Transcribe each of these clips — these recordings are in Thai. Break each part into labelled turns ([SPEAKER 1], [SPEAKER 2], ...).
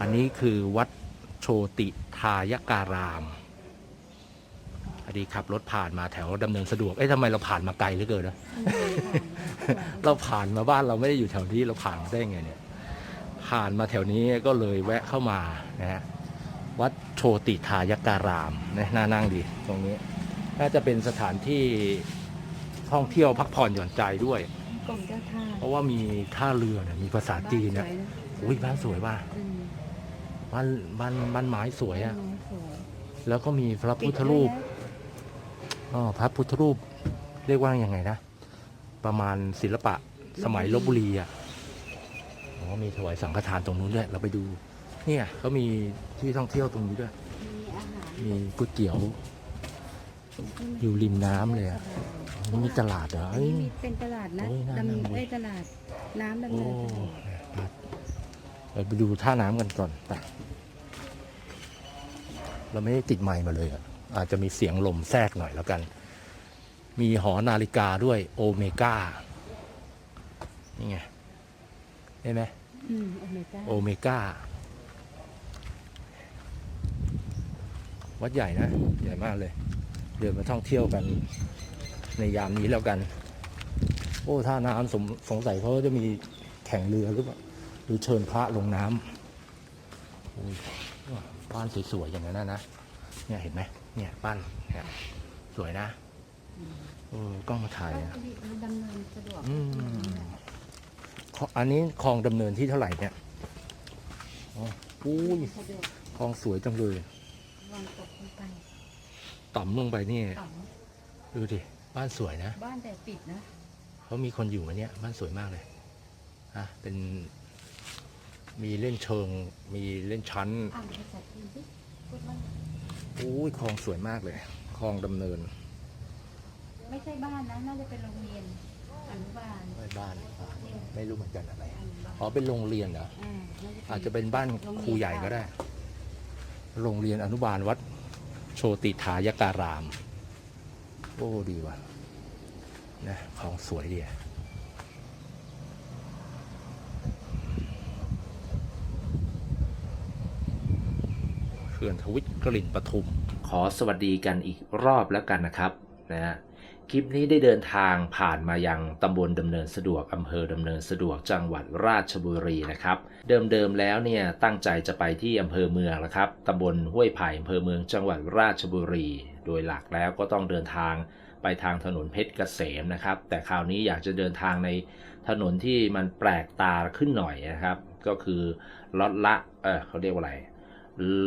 [SPEAKER 1] อันนี้คือวัดโชติทายการามอดีขับรถผ่านมาแถวดำเนินสะดวก เอ๊ะทำไมเราผ่านมาไกลเหลือเกินนะ เราผ่านมาบ้านเราไม่ได้อยู่แถวนี้เราผ่านมาได้ไงเนี่ย ผ่านมาแถวนี้ก็เลยแวะเข้ามานะฮะ วัดโชติทายการามนะน่านั่งดีตรงนี้ น่าจะเป็นสถานที่ท่องเที่ยวพักผ่อนหย่อนใจด้วย
[SPEAKER 2] กรมเจ้าท่า
[SPEAKER 1] เพราะว่ามีท่าเรือเนี่ยมีภาษาจีน
[SPEAKER 2] บ้
[SPEAKER 1] เนี่ย
[SPEAKER 2] สวยะ
[SPEAKER 1] อุ้ยบ้านสวยว่ะ
[SPEAKER 2] อืม
[SPEAKER 1] บ้านบ้านบ้านไม้สวยอะ
[SPEAKER 2] บ้านไม้สวย
[SPEAKER 1] แล้วก็มีพระ
[SPEAKER 2] ปิ
[SPEAKER 1] พุ
[SPEAKER 2] ด
[SPEAKER 1] ทธรูป
[SPEAKER 2] ไว้แล้ว
[SPEAKER 1] อ๋อพระพุทธรูปเรียกว่ายังไงนะ ประมาณศิลปะสมัยลบบุรีอะอ๋อมีถวายสังฆทานตรงนู้นด้วยเราไปดู เนี่ยเขามีที่ท่องเที่ยวตรงนี้ด้วย
[SPEAKER 2] มีอาหาร
[SPEAKER 1] มีก๋วยเตี๋ยวอยู่ริมน้ำเลยอะอ๋อนี่มีตลาดเหรอ
[SPEAKER 2] อัน
[SPEAKER 1] เอ้ย
[SPEAKER 2] นี้มีเป็นตลาดนะ
[SPEAKER 1] โอ้ยน่า
[SPEAKER 2] ดำ
[SPEAKER 1] นั่ง
[SPEAKER 2] เนิน
[SPEAKER 1] เว้ย
[SPEAKER 2] เอ้ยตลาดน้ำดำ
[SPEAKER 1] โอ้
[SPEAKER 2] เนินสะดวก
[SPEAKER 1] เรา ไปดูท่าน้ำกันก่อนไปเราไม่ได้ติดไมค์มาเลยอะอาจจะมีเสียงลมแทรกหน่อยแล้วกัน มีหอนาฬิกาด้วยโอเมก้านี่ไงเห็นไหม
[SPEAKER 2] อืมโอเมก้า
[SPEAKER 1] โอเมก้าวัดใหญ่นะ ใหญ่มากเลย เดินมาท่องเที่ยวกัน ในยามนี้แล้วกัน โอ้ท่าน้ำสงสงสัยเขาจะมีแข่งเรือหรือเปล่า หรือเชิญพระลงน้ำโอ้ยบ้านสวยๆอย่างนั้นนะนะเนี่ยเห็นไหมเนี่ยบ้านเนี่ยสวยนะเออกล้องมาถ่าย
[SPEAKER 2] ก็
[SPEAKER 1] อะ
[SPEAKER 2] จะมีดำเนินสะดวก
[SPEAKER 1] อืมขออันนี้คลองดำเนินที่เท่าไหร่เนี่ยอ๋ออุ้ย
[SPEAKER 2] สะดวก
[SPEAKER 1] คลองสวยจังเลย
[SPEAKER 2] วางตกลงไป
[SPEAKER 1] ต่ำลงไปนี่
[SPEAKER 2] ต่
[SPEAKER 1] ดูดิบ้านสวยนะำ
[SPEAKER 2] บ้านแต่ปิดนะ
[SPEAKER 1] เขามีคนอยู่ไหมเนี่ย บ้านสวยมากเลยฮะเป็น มีเล่นเชิง มีเล่นชั้น
[SPEAKER 2] อ่านภาษาจีนสิพูดว่า
[SPEAKER 1] อุ้ยคลองสวยมากเลยคลองดำเนิน
[SPEAKER 2] ไม่ใช่บ้านนะ น่าจะเป็นโรงเรียนอนุบาล
[SPEAKER 1] ไม่บ้านอะไม่รู้เหมือนกันอะไร
[SPEAKER 2] อนุบาล
[SPEAKER 1] อ๋อเป็นโรงเรียนเหรอ
[SPEAKER 2] อ่า
[SPEAKER 1] อาจจะเป็นบ้านครูใหญ่ก็ได้ โรงเรียนอนุบาลวัด โชติทายการาม โอ้ดีว่ะนะของสวยดีอะ ขื่อนทวิตกลิ่นปทุม ขอสวัสดีกันอีกรอบแล้วกันนะครับนะฮะคลิปนี้ได้เดินทางผ่านมายังตำบลดำเนินสะดวกอำเภอดำเนินสะดวกจังหวัดราชบุรีนะครับ เดิมๆแล้วเนี่ยตั้งใจจะไปที่อำเภอเมืองแล้วครับตำบลห้วยไผ่อำเภอเมืองจังหวัดราชบุรี โดยหลักแล้วก็ต้องเดินทางไปทางถนนเพชรเกษมนะครับ แต่คราวนี้อยากจะเดินทางในถนนที่มันแปลกตาขึ้นหน่อยนะครับ ก็คือลอดละเออเขาเรียกว่าอะไร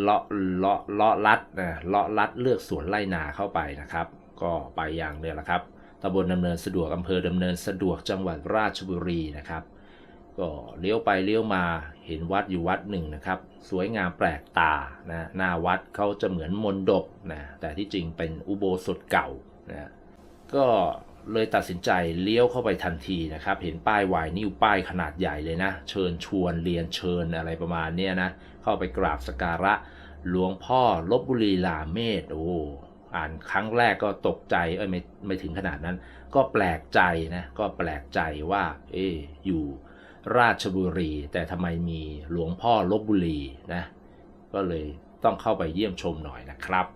[SPEAKER 1] เลาะเลาะเลาะลัดนะเลาะลัดเลือกสวนไร่นาเข้าไปนะครับ ก็ไปอย่างเดียวละครับตำบลดำเนินสะดวกอำเภอดำเนินสะดวกจังหวัดราชบุรีนะครับ ก็เลี้ยวไปเลี้ยวมาเห็นวัดอยู่วัดหนึ่งนะครับ สวยงามแปลกตานะหน้าวัดเขาจะเหมือนมนดบนะแต่ที่จริงเป็นอุโบสถเก่านะก็ เลยตัดสินใจเลี้ยวเข้าไปทันทีนะครับ เห็นป้ายไวนิ้วป้ายขนาดใหญ่เลยนะ เชิญชวนเรียนเชิญอะไรประมาณเนี้ยนะ เข้าไปกราบสการะ หลวงพ่อลบบุรีลาเมศโอ้อ่านครั้งแรกก็ตกใจเอ้ยไม่ไม่ถึงขนาดนั้น ก็แปลกใจนะ ก็แปลกใจว่า เอ๊อยู่ราชบุรี แต่ทำไมมีหลวงพ่อลบบุรีนะ ก็เลยต้องเข้าไปเยี่ยมชมหน่อยนะครับ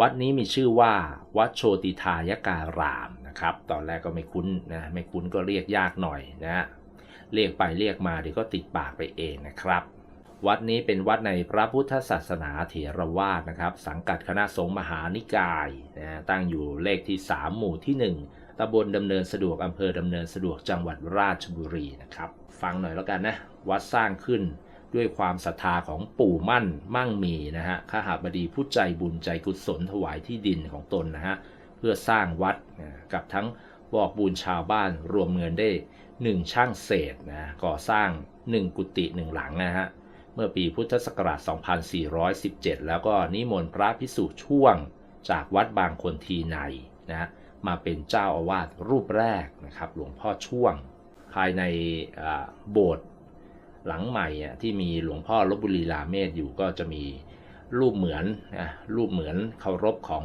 [SPEAKER 1] วัดนี้มีชื่อว่า วัดโชติทายการาม นะครับ ตอนแรกก็ไม่คุ้นนะไม่คุ้นก็เรียกยากหน่อยนะเรียกไปเรียกมาเดี๋ยวก็ติดปากไปเองนะครับ วัดนี้เป็นวัดในพระพุทธศาสนาเถรวาทนะครับ สังกัดคณะสงฆ์มหานิกายนะตั้งอยู่เลขที่ 3 หมู่ที่ 1ตำบลดำเนินสะดวกอำเภอดำเนินสะดวกจังหวัดราชบุรีนะครับ ฟังหน่อยแล้วกันนะ วัดสร้างขึ้นด้วยความศรัทธาของปู่มั่นมั่งมีนะฮะข้าหาบดีผู้ใจบุญใจกุศลถวายที่ดินของตนนะฮะ เพื่อสร้างวัดนะกับทั้งบอกบุญชาวบ้านรวมเงินได้ 1 ช่างเศษนะก่อสร้าง 1 กุฏิ1หลังนะฮะเมื่อปีพุทธศักราช 2417 แล้วก็นิมนต์พระพิสุช่วงจากวัดบางคนทีในนะมาเป็นเจ้าอาวาสรูปแรกนะครับหลวงพ่อช่วง ภายในโบสถ์หลังใหม่ที่มีหลวงพ่อลบบุรีลาเมศอยู่ก็จะมีรูปเหมือนนะรูปเหมือนเคารพของ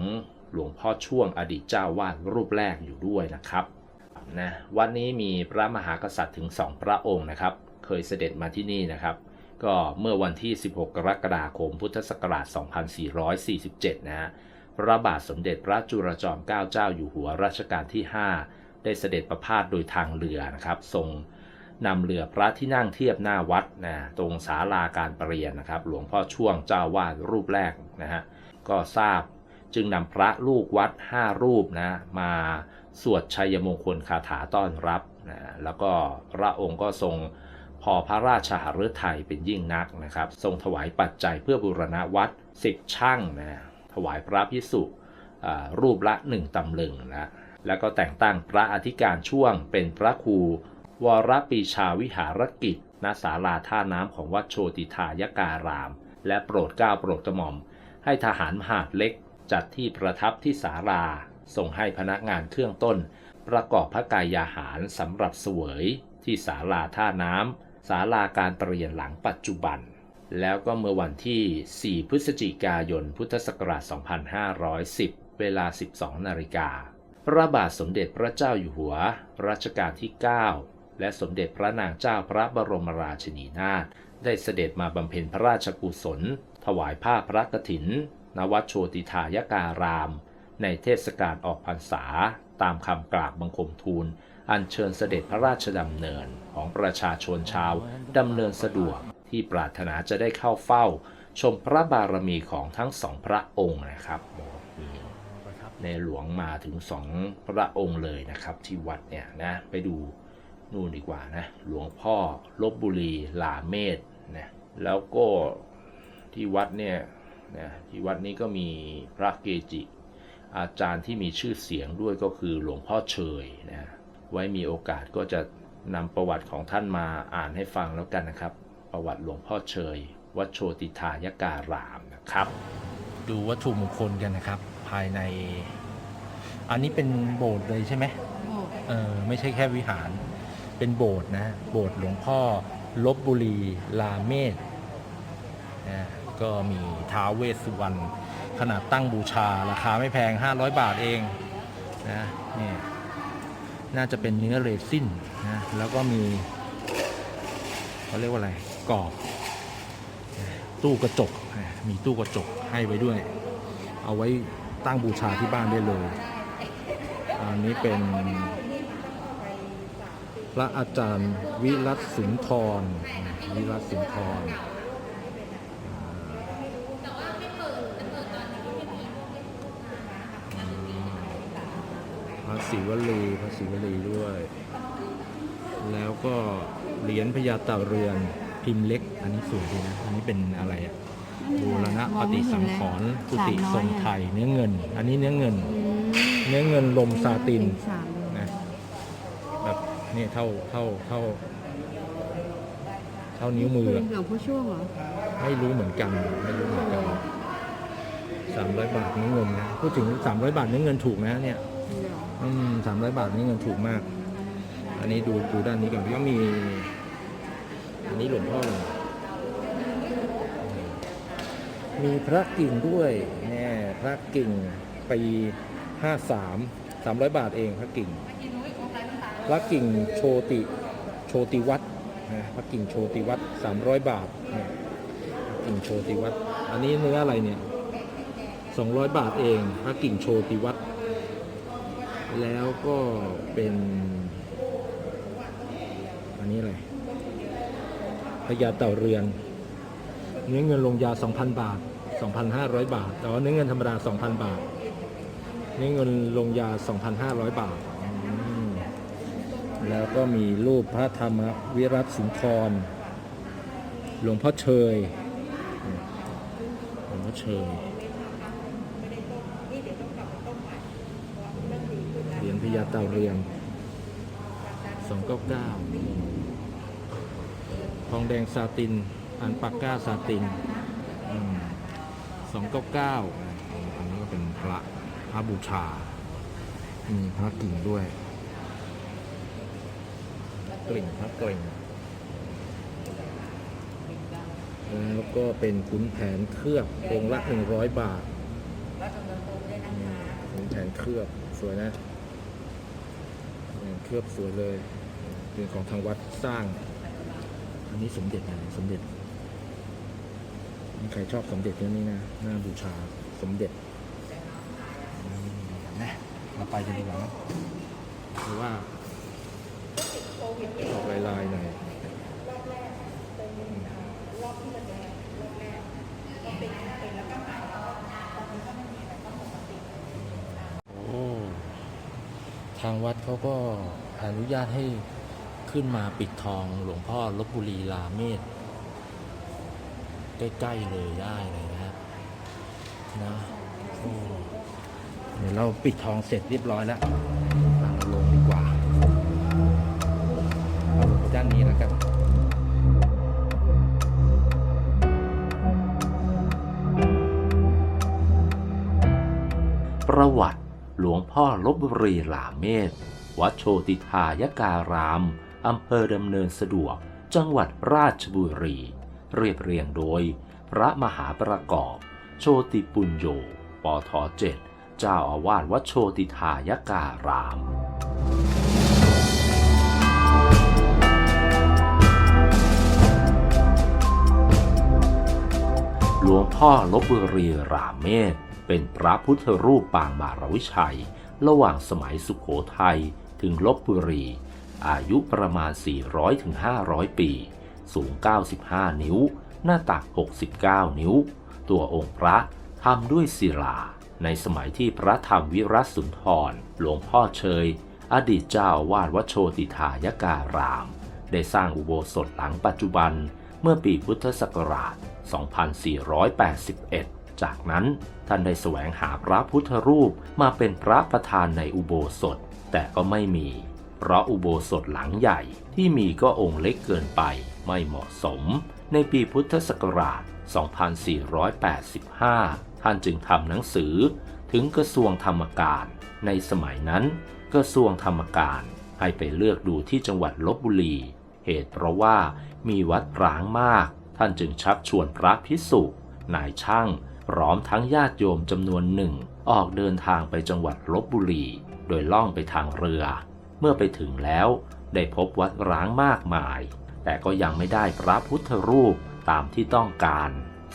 [SPEAKER 1] หลวงพ่อช่วงอดีตเจ้าวาดรูปแรกอยู่ด้วยนะครับนะวันนี้มีพระมหากษัตริย์ถึงสองพระองค์นะครับ เคยเสด็จมาที่นี่นะครับ ก็เมื่อวันที่ 16 กรกฎาคม พุทธศักราช 2447 นะฮะพระบาทสมเด็จพระจุลจอมเกล้าเจ้าอยู่หัวรัชกาลที่ 5 ได้เสด็จประพาสโดยทางเรือนะครับทรงนำเรือพระที่นั่งเทียบหน้าวัดนะตรงศาลาการประเรียนนะครับ หลวงพ่อช่วงเจ้าวาดรูปแรกนะฮะก็ทราบ จึงนำพระลูกวัด 5 รูปนะมาสวดชัยมงคลคาถาต้อนรับนะแล้วก็พระองค์ก็ทรงพอพระราชหฤทัยเป็นยิ่งนักนะครับ ทรงถวายปัจจัยเพื่อบูรณะวัด10ช่างนะถวายพระพิสุรูปละ1ตำลึงนะแล้วก็แต่งตั้งพระอธิการช่วงเป็นพระครูวรปีชาวิหารกิจณศาลาท่าน้ำของวัดโชติทายการาม และโปรดเกล้าโปรดกระหม่อม ให้ทหารมหาดเล็ก จัดที่ประทับที่ศาลา ส่งให้พนักงานเครื่องต้น ประกอบพระกายอาหารสำหรับเสวยที่ศาลาท่าน้ำศาลาการประเรียนหลังปัจจุบัน แล้วก็เมื่อวันที่ 4 พฤศจิกายน พุทธศักราช 2510 เวลา 12 นาฬิกา พระบาทสมเด็จพระเจ้าอยู่หัว รัชกาลที่ 9 และสมเด็จพระนางเจ้าพระบรมราชินีนาถได้เสด็จมาบำเพ็ญพระราชกุศล ถวายผ้าพระกฐิน ณวัดโชติทายการาม ในเทศกาลออกพรรษา ตามคำกราบบังคมทูล อัญเชิญเสด็จพระราชดำเนินของประชาชนชาวดำเนินสะดวกที่ปรารถนาจะได้เข้าเฝ้า ชมพระบารมีของทั้งสองพระองค์นะครับ ในหลวงมาถึงสองพระองค์เลยนะครับที่วัดเนี่ยนะไปดูนู่นดีกว่านะหลวงพ่อลบบุรีลาเมศนะแล้วก็ที่วัดเนี่ย นะที่วัดนี้ก็มีพระเกจิ อาจารย์ที่มีชื่อเสียงด้วยก็คือหลวงพ่อเชยนะไว้มีโอกาสก็จะนำประวัติของท่านมาอ่านให้ฟังแล้วกันนะครับ ประวัติหลวงพ่อเชยวัดโชติทายการามนะครับ
[SPEAKER 3] ดูวัตถุมงคลกันนะครับ ภายใน อันนี้เป็นโบสถ์เลยใช่ไหม
[SPEAKER 2] โอ้
[SPEAKER 3] เออไม่ใช่แค่วิหาร เป็นโบสถ์นะ โบสถ์หลวงพ่อลบบุรีลาเมศนะ ก็มีท้าวเวสสุวรรณขนาดตั้งบูชา ราคาไม่แพง 500 บาทเองนะนี่น่าจะเป็นเนื้อเรซินนะแล้วก็มีเขาเรียกว่าอะไรกรอบ ตู้กระจก มีตู้กระจกให้ไว้ด้วย เอาไว้ตั้งบูชาที่บ้านได้เลยอันนี้เป็นพระอาจารย์วิรัตสุนทรวิรัตสุนทรพระ ศิวลีพระศิวลีด้วย แล้วก็เหรียญพญาเต่าเรือนพิมพ์เล็ก อันนี้สวยดีนะ อันนี้เป็นอะไรอะบูรณะปฏิสังขรณ์กุฏิทรงไทยเนื้อเงิน อันนี้เนื้อเงิน เนื้อเงินลมซาติน
[SPEAKER 2] สามเลย
[SPEAKER 3] นะแบบนี่เท่าเท่าเท่า เท่านิ้วมืออะ
[SPEAKER 2] หลวงพ่อช่วงเหรอ
[SPEAKER 3] ไม่รู้เหมือนกันไม่รู้เหมือนกันสามร้อยบาทนี่เงินนะพูดถึงสามร้อยบาทนี่เงินถูกนะเนี่ย อืมสามร้อยบาทนี่เงินถูกมาก อันนี้ดูดูด้านนี้ก่อนก็มี อันนี้หลวงพ่อเลยมีพระกิ่งด้วยแน่พระกิ่งปีห้าสามสามร้อยบาทเองพระกิ่ง พระกิ่งโชติโชติวัดนะพระกิ่งโชติวัดสามร้อยบาทเนี่ยพระกิ่งโชติวัดอันนี้เนื้ออะไรเนี่ยสองร้อยบาทเองพระกิ่งโชติวัด แล้วก็เป็น อันนี้อะไรพญาเต่าเรือน เนื้อเงินลงยา 2,000 บาท 2,500 บาท แต่ว่าเนื้อเงินธรรมดา 2,000 บาท เนื้อเงินลงยา 2,500 บาทอืมแล้วก็มีรูปพระธรรมวิรัตสุนทร หลวงพ่อเชย หลวงพ่อเชย เหรียญพญาเต่าเรือน299 ทองแดงซาติน อันปักก้าซาตินสองเก้าเก้าอันนี้ก็เป็นพระพระบูชา มีพระกิ่งด้วย กลิ่งพระกลิ่งแล้วก็เป็นขุนแผนเคลือบองละหนึ่งร้อยบาทขุนแผนเคลือบ สวยนะ เคลือบสวยเลยเป็นของทางวัดสร้าง อันนี้สมเด็จอะสมเด็จนี่ใครชอบสมเด็จเรื่องนี้นะหน้าบูชาสมเด็จนะเราไปกันดีกว่าหรือว่าออกลายๆหน่อยโทางวัดเขาก็อนุญาตให้ขึ้นมาปิดทองหลวงพ่อลบบุรีลาเมศใกล้ๆเลยได้เลยนะนะเดี๋ยวเราปิดทองเสร็จเรียบร้อยแล้วเราลงดีกว่าเราด้านนี้แล้วกัน
[SPEAKER 1] ประวัติ หลวงพ่อลบบุรีหลาเมศ วัดโชติทายการาม อำเภอดำเนินสะดวก จังหวัดราชบุรี เรียบเรียงโดย พระมหาประกอบ โชติปุญโญปทเจ็ดเจ้าอาวาสวัดโชติทายการาม หลวงพ่อลบบุรีรามเมศ เป็นพระพุทธรูปปางมารวิชัย ระหว่างสมัยสุขโขทัยถึงลบบุรี อายุประมาณ 400-500 ปี สูง 95 นิ้ว หน้าตัก 69 นิ้ว ตัวองค์พระทำด้วยศิลา ในสมัยที่พระธรรมวิรัตสุนทร หลวงพ่อเชย อดีตเจ้าวาดวัดโชติทายการาม ได้สร้างอุโบสถหลังปัจจุบันเมื่อปีพุทธศักราช 2481 จากนั้นท่านได้แสวงหาพระพุทธรูปมาเป็นพระประธานในอุโบสถ แต่ก็ไม่มี เพราะอุโบสถหลังใหญ่ที่มีก็องค์เล็กเกินไปไม่เหมาะสม ในปีพุทธศักราช 2485 ท่านจึงทำหนังสือ ถึงกระทรวงธรรมการ ในสมัยนั้น กระทรวงธรรมการให้ไปเลือกดูที่จังหวัดลบบุรี เหตุเพราะว่ามีวัดร้างมาก ท่านจึงชักชวนพระพิสุนายช่าง พร้อมทั้งญาติโยมจำนวนหนึ่ง ออกเดินทางไปจังหวัดลบบุรี โดยล่องไปทางเรือ เมื่อไปถึงแล้ว ได้พบวัดร้างมากมาย แต่ก็ยังไม่ได้พระพุทธรูปตามที่ต้องการ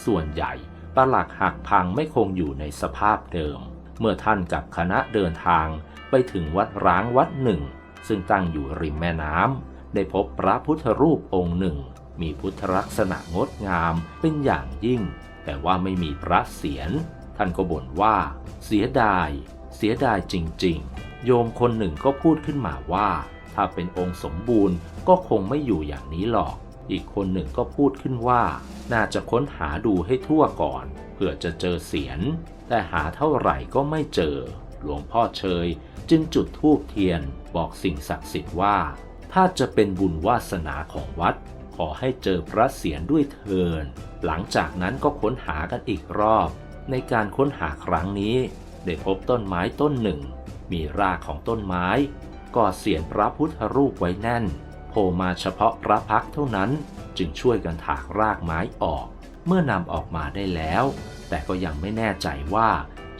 [SPEAKER 1] ส่วนใหญ่ปลักหักพังไม่คงอยู่ในสภาพเดิม เมื่อท่านกับคณะเดินทางไปถึงวัดร้างวัดหนึ่ง ซึ่งตั้งอยู่ริมแม่น้ำได้พบพระพุทธรูปองค์หนึ่ง มีพุทธลักษณะงดงามเป็นอย่างยิ่ง แต่ว่าไม่มีพระเศียรท่านก็บ่นว่า เสียดาย เสียดายจริง ๆ โยมคนหนึ่งก็พูดขึ้นมาว่า ถ้าเป็นองค์สมบูรณ์ก็คงไม่อยู่อย่างนี้หรอก อีกคนหนึ่งก็พูดขึ้นว่า น่าจะค้นหาดูให้ทั่วก่อนเพื่อจะเจอเสียรแต่หาเท่าไหร่ก็ไม่เจอ หลวงพ่อเชย จึงจุดธูปเทียนบอกสิ่งศักดิ์สิทธิ์ว่า ถ้าจะเป็นบุญวาสนาของวัด อให้เจอพระเศียรด้วยเทิน หลังจากนั้นก็ค้นหากันอีกรอบ ในการค้นหาครั้งนี้ ได้พบต้นไม้ต้นหนึ่ง มีรากของต้นไม้ก่อเสียนพระพุทธรูปไว้แน่น โผล่มาเฉพาะพระพักเท่านั้น จึงช่วยกันถากรากไม้ออก เมื่อนำออกมาได้แล้ว แต่ก็ยังไม่แน่ใจว่า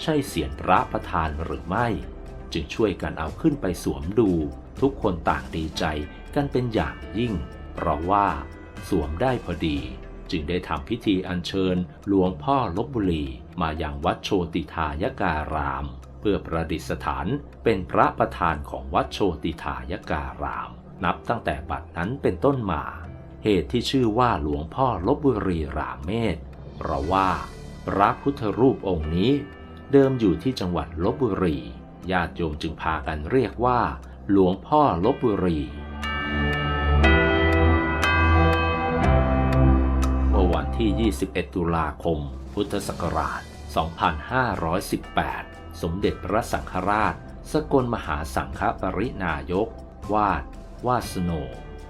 [SPEAKER 1] ใช่เสียนพระประธานหรือไม่ จึงช่วยกันเอาขึ้นไปสวมดู ทุกคนต่างดีใจกันเป็นอย่างยิ่ง เพราะว่า สวมได้พอดี จึงได้ทำพิธีอัญเชิญหลวงพ่อลบบุรีมาอย่างวัดโชติทายการาม เพื่อประดิษฐานเป็นพระประธานของวัดโชติทายการาม นับตั้งแต่บัดนั้นเป็นต้นมา เหตุที่ชื่อว่าหลวงพ่อลบบุรีรามเมศเพราะว่า พระพุทธรูปองค์นี้ เดิมอยู่ที่จังหวัดลบบุรีญาติโยมจึงพากันเรียกว่า หลวงพ่อลบบุรี ที่ 21 ตุลาคม พุทธศักราช 2518 สมเด็จพระสังฆราช สกลมหาสังฆปรินายก วาด วาสโน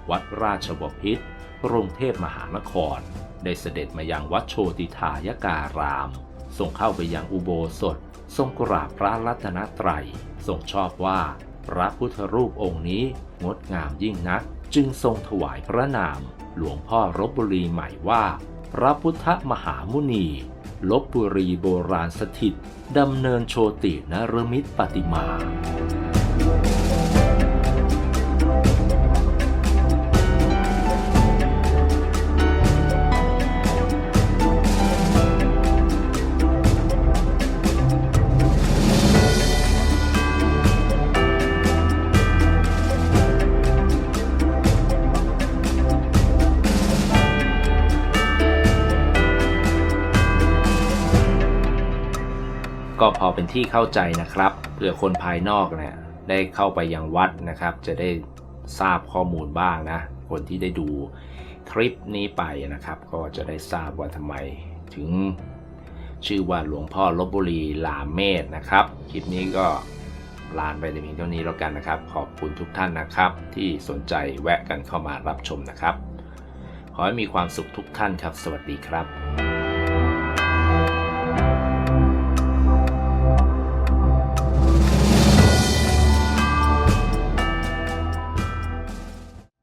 [SPEAKER 1] วัดราชบพิตรกรุงเทพมหานคร ได้เสด็จมายังวัดโชติทายการามทรงเข้าไปยังอุโบสถ ทรงกราบพระรัตนตรัย ทรงชอบว่า พระพุทธรูปองค์นี้งดงามยิ่งนัก จึงทรงถวายพระนามหลวงพ่อรบบุรีใหม่ว่า พระพุทธมหามุนีลบบุรีโบราณสถิตดำเนินโชตินรมิตปฏิมา เป็นที่เข้าใจนะครับเพื่อคนภายนอกเนี่ยได้เข้าไปยังวัดนะครับ จะได้ทราบข้อมูลบ้างนะ คนที่ได้ดูคลิปนี้ไปนะครับ ก็จะได้ทราบว่าทำไมถึงชื่อว่าหลวงพ่อลบบุรีลาเมศนะครับ คลิปนี้ก็ลานไปในเพียงเท่านี้แล้วกันนะครับ ขอบคุณทุกท่านนะครับ ที่สนใจแวะกันเข้ามารับชมนะครับ ขอให้มีความสุขทุกท่านครับ สวัสดีครับ